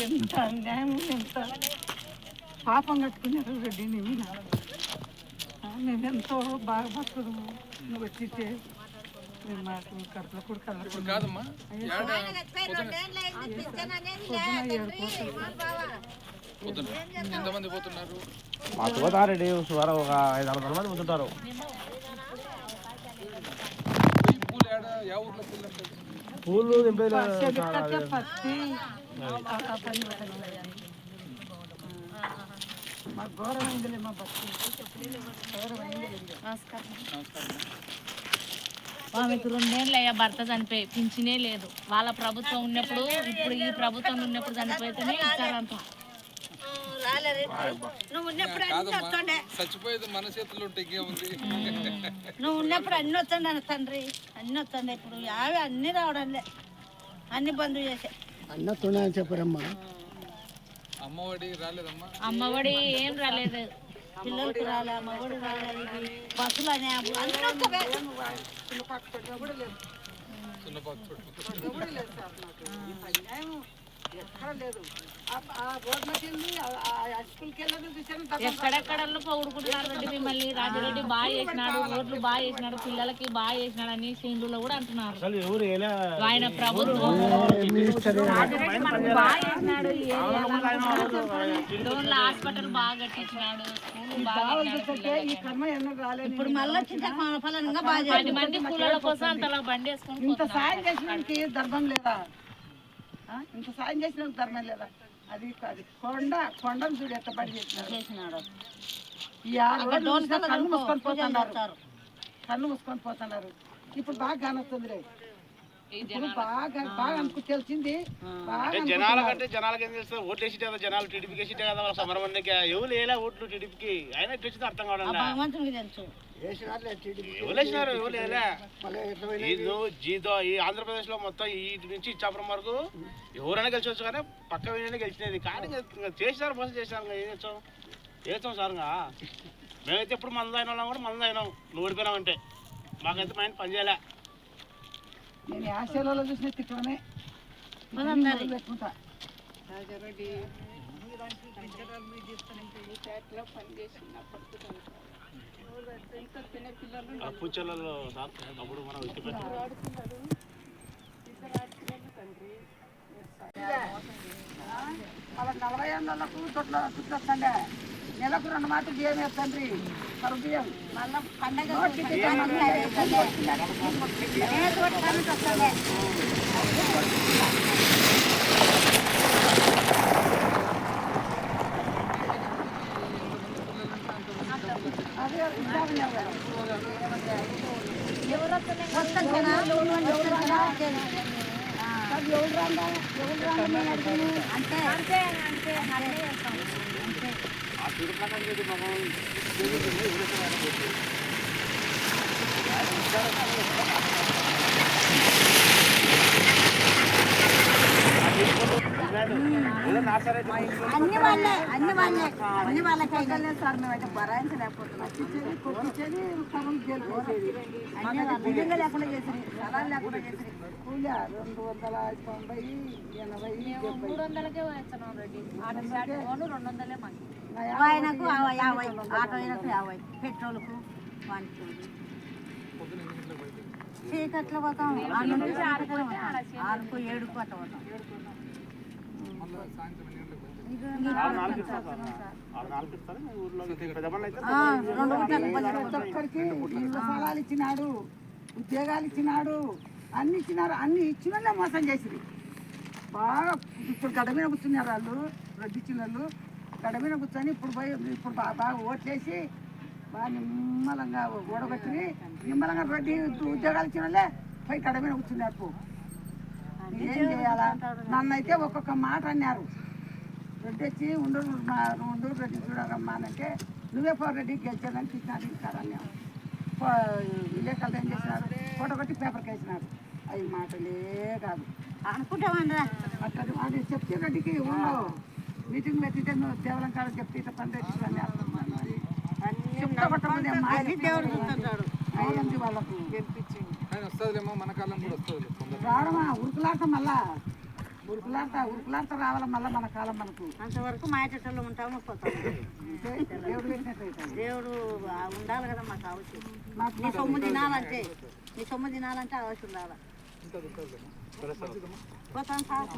ఎంత అన్యాయం ఎంత పాపం కట్టుకున్నారు రెడ్డి నీ మీద. ఆ, మేము ఎంతో బాగా బతుకుడు నువ్వు వచ్చితే మేము మాకు కడుపులో కూడా కళ్ళకు కాదమ్మా. ఎంతమంది పోతున్నారు? మా తోతారెడ్డి సుమారు ఒక ఐదు ఆరు వందల మంది పోతుంటారు. ఈ పూలు ఆమెకు రెండేళ్ళు అయ్యా భర్త చనిపోయి పింఛనే లేదు. వాళ్ళ ప్రభుత్వం ఉన్నప్పుడు ఇప్పుడు ఈ ప్రభుత్వం ఉన్నప్పుడు చనిపోతేనే ఇస్తారంట నువ్వు ఉన్నప్పుడు అన్ని వస్తుండే చచ్చిపోయేది మన చేతుల్లో ఉంటే ఇంకేముంది? నువ్వు ఉన్నప్పుడు అన్ని వస్తుండే అన్న తండ్రి. అన్ని వస్తుండే ఇప్పుడు యావి అన్ని రావడంలే అన్ని బంద్ చేసే అన్నట్టున్నాయని చెప్పారమ్మా అమ్మఒడి రాలేదమ్మా అమ్మఒడి ఏం రాలేదు పిల్లలకు రాలే మగడు రాలే ఇది బస్సులు అనే అన్ని వస్తావే. ఎక్కడ లేదు ఆ- ఆ రోడ్లకి వెళ్ళి ఆ- చూసాను ఎక్కడెక్కడల్లో పొగుడుకుంటున్నారు రెడ్డి మిమ్మల్ని? రాజరెడ్డి బాగా చేసినాడు రోడ్లు బాగా చేసినాడు పిల్లలకి బాగా చేసినాడు అని సింధులో కూడా అంటున్నారు. అసలు ఎవరు ఎలా ఆయన ప్రభుత్వం రాజరెడ్డి మనకు బాగా చేసినాడు ఈ ఏరియాలో. డోన్ల హాస్పిటల్ బాగా కట్టించినాడు ఇప్పుడు మళ్ళీ ఫలంగా బాగా పది మంది కూలల కోసం అంతలా బండి వేసుకొని ఇంత సాయం చేసినానికి ధర్మం లేదా? ఆ? ఇంత సాయం చేసినానికి ధర్మం లేదా? అది అది కొండ కొండను చూడు ఎంత పడి చేసినారు చేసినాడు. కన్ను మూసుకొని పోతున్నారు. కన్ను మూసుకొని పోతున్నారు. ఇప్పుడు బాగా కానొస్తుంది ఇప్పుడు బాగా బాగా అనుకు తెలిసింది. బాగా జనాల కంటే జనాలకి ఏం చేస్తారు ఓట్లు వేసి కదా జనాలు టీడీపీకి వేసి కదా వాళ్ళ సమరం మందికి ఎవరు వేయలే ఓట్లు టీడీపీకి? ఎట్లా వచ్చిందో అర్థం కావడం తెలుసు. వేసినారులే టీడీపీ. ఎవరు వేసినారు ఎవరు వేయలే మళ్ళీ ఎట్లా ఇది జీతో ఈ ఆంధ్రప్రదేశ్లో మొత్తం ఈ నుంచి ఇచ్చాపురం వరకు ఎవరైనా గెలిచవచ్చు కానీ పక్క వేయనే గెలిచినది కానీ చేసినారు మోసం చేసినారు ఏం చేస్తాం? చేస్తాం సార్ ఇంకా? మేమైతే ఎప్పుడు మందు అయిన వాళ్ళం కూడా మందు అయినాం. నువ్వు ఓడిపోయినావంటే. మాకైతే మైండ్ పని చేయలే. నేను ఆశలలో చూసిన తిట్టమే పదండి. పెట్టుకుంటా ఆ పూచలలో సార్ అప్పుడు మనం వాళ్ళ నలభై ఏళ్ళకు చుట్టొస్తుండే నెలకు రెండు మాటలు బియ్యం వేస్తండ్రి కరువు బియ్యం. మళ్ళీ పండగ అదే ఇచ్చారు అంటే అంతే అంతే అన్నీ చేస్తాం అంతే ఆ తీరు ప్రకారం చేసి మనం అన్ని వాళ్ళే అన్ని వాళ్ళే అన్ని వాళ్ళకే. సార్ మేమైతే భరాయించలేకపోతున్నాం ఇచ్చేది కొట్టించేది కరువు గెలిపేసేది అన్ని వాళ్ళే. నిజంగా లేకుండా చేసిరి స్థలాలు లేకుండా చేసిరి. కూలి రెండు వందల తొంభై ఎనభై డెబ్బై. మూడు వందలకే వేస్తున్నాం రెడ్డి ఆటో స్టార్ట్ పోను రెండు వందలే మాకు ఆయనకు యాభై ఆటో ఆయనకు యాభై. పెట్రోల్కు వానికి చీకట్లో పోతాం. ఆరుకు ఆరుకు ఏడుకు అట్ట పోతాం. రెండు పది స్థలాలు ఇచ్చినాడు ఉద్యోగాలు ఇచ్చినాడు అన్ని ఇచ్చినారు అన్ని ఇచ్చిన మోసం చేసింది బాగా ఇప్పుడు గడ మీద కూర్చున్నారు వాళ్ళు రద్దిచ్చిన వాళ్ళు గడ మీద కూర్చొని ఇప్పుడు పోయి ఇప్పుడు బాగా బాగా ఓట్లేసి బాగా నిమ్మలంగా ఓడగొట్టి నిమ్మలంగా రెడ్డి ఉద్యోగాలు ఇచ్చిన వాళ్ళే పోయి గడ మీద కూర్చున్నారు. ఏం చేయాలా? నన్ను అయితే ఒక్కొక్క మాట అన్నారు. రెడ్డి వచ్చి ఉండు మా ఉండు రెడ్డి చూడరమ్మా అని అంటే నువ్వే పో రెడ్డి గెలిచాదని తీసినాడు ఇస్తారని విలేకరులు ఏం చేసినారు? ఫోటో కొట్టి పేపర్కి వేసినారు అవి మాటలే కాదు. అనుకుంటామన్నా అట్లా అది చెప్తే రెడ్డికి ఉండవు మీటింగ్ పెట్టితే నువ్వు కేవలం కాదు చెప్తే ఇట్లా పని రెడ్డి చెప్తా అయ్యింది వాళ్ళకు. ఆయన వస్తుందిలేమో మన కాలం కూడా వస్తుంది రావడమా? ఉరుకులాట మళ్ళా. ఉరుకులాడతా ఉరుకులాడతా రావాల మళ్ళీ మన కాలం మనకు? అంతవరకు మా చెట్టలో ఉంటాము అంటే దేవుడు దేవుడు ఉండాలి కదా మాకు అవసరం మాకు నీ సొమ్ము తినాలంటే నీ సొమ్ము తినాలంటే అవసరం ఉండాలి? పోతాం సార్.